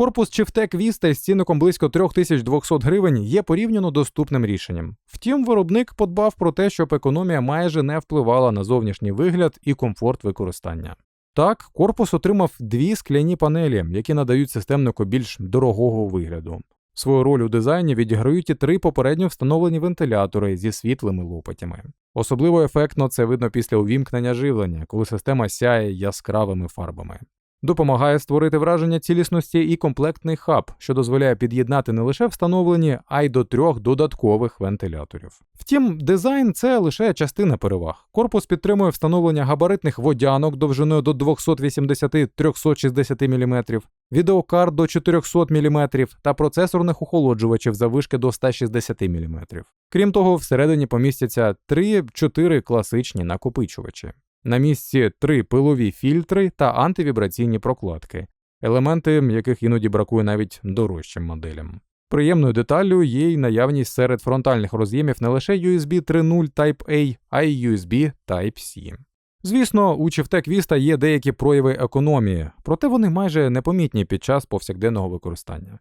Корпус Chieftec Vista з цінником близько 3200 гривень є порівняно доступним рішенням. Втім, виробник подбав про те, щоб економія майже не впливала на зовнішній вигляд і комфорт використання. Так, корпус отримав дві скляні панелі, які надають системнику більш дорогого вигляду. Свою роль у дизайні відіграють і три попередньо встановлені вентилятори зі світлими лопатями. Особливо ефектно це видно після увімкнення живлення, коли система сяє яскравими фарбами. Допомагає створити враження цілісності і комплектний хаб, що дозволяє під'єднати не лише встановлені, а й до трьох додаткових вентиляторів. Втім, дизайн це лише частина переваг. Корпус підтримує встановлення габаритних водянок довжиною до 280-360 мм, відеокарт до 400 мм та процесорних охолоджувачів заввишки до 160 мм. Крім того, всередині помістяться 3-4 класичні накопичувачі. На місці три пилові фільтри та антивібраційні прокладки, елементи яких іноді бракує навіть дорожчим моделям. Приємною деталлю є й наявність серед фронтальних роз'ємів не лише USB 3.0 Type-A, а й USB Type-C. Звісно, у Chieftec Vista є деякі прояви економії, проте вони майже непомітні під час повсякденного використання.